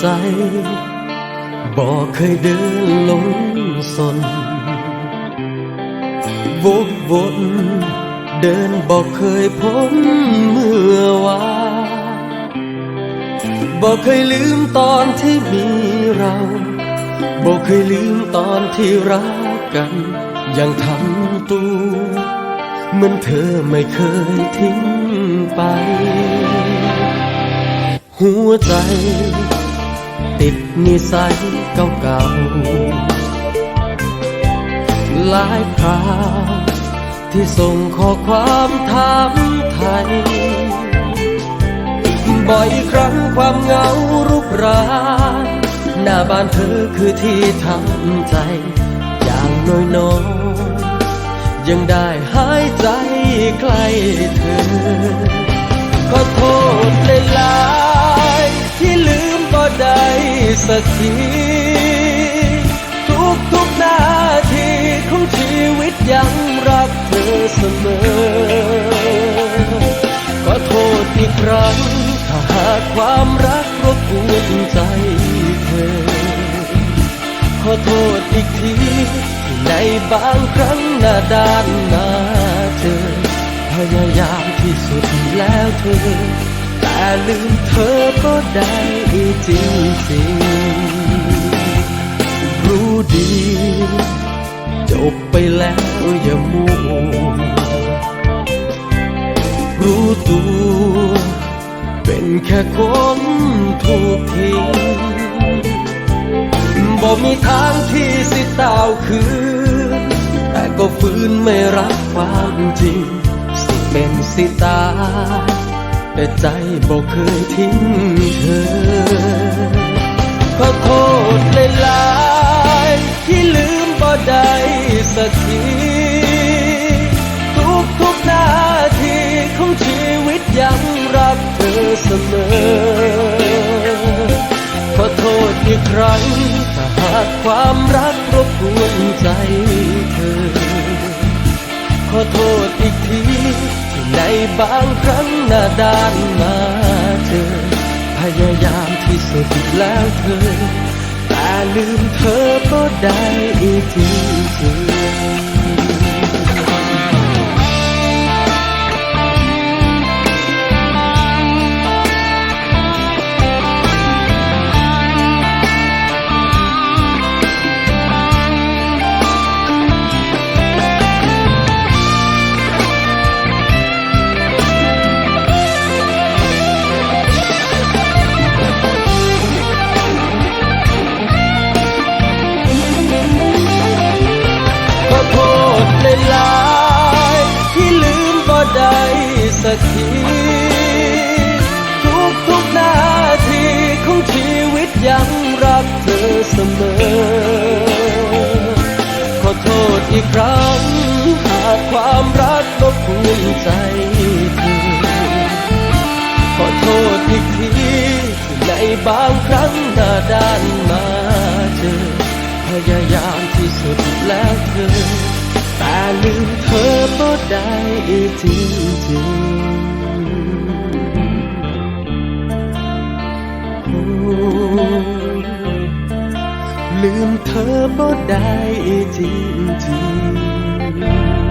ใจ บอกเคยเดินหลงสนวกวนเดินบอกเคยพ้นเมื่อวานบอกเคยลืมตอนที่มีเราบอกเคยลืมตอนที่รักกัน ยังทำตัวเหมือนเธอไม่เคยทิ้งไป หัวใจ ติดนิสัยเก่าๆหลายคราวที่ส่งข้อความถามไทย บ่อยครั้งความเหงารุกรานหน้าบ้านเธอคือที่ทำใจ อย่างน้อยๆยังได้หายใจใกล้เธอ ขอโทษเลยลา สักทีทุกทุกนาทีของชีวิตยังรักเธอเสมอขอโทษอีกครั้งถ้าหากความรักรบกวนใจเธอ ขอโทษอีกทีที่ในบางครั้งหน้าด้านหน้าเธอ พยายามที่สุดแล้วเธอ แต่ลืมเธอก็ได้จริงจริง ตัว เป็นแค่คนถูกทิ้งบ่มีทางที่สิตาวคืน แต่ก็ฝืนไม่รับความจริง สิเป็นสิตา แต่ใจบ่เคยทิ้งเธอขอโทษเลยลา เสมอ ขอโทษอีกครั้งถ้าหากความรักรบกวนใจเธอ ขอโทษอีกทีที่ในบางครั้งหน้าด้านมาเธอพยายามที่สุดแล้วเธอ แต่ลืมเธอก็ได้อีกที รักเธอเสมอ ขอโทษอีกครั้ง หากความรักรบกวนใจเธอขอโทษอีกทีที่ในบางครั้งหน้าด้านมาเจอ พยายามที่สุดแล้วเธอ แต่ลืมเธอก็ได้จริงจังๆ 何不带一静静？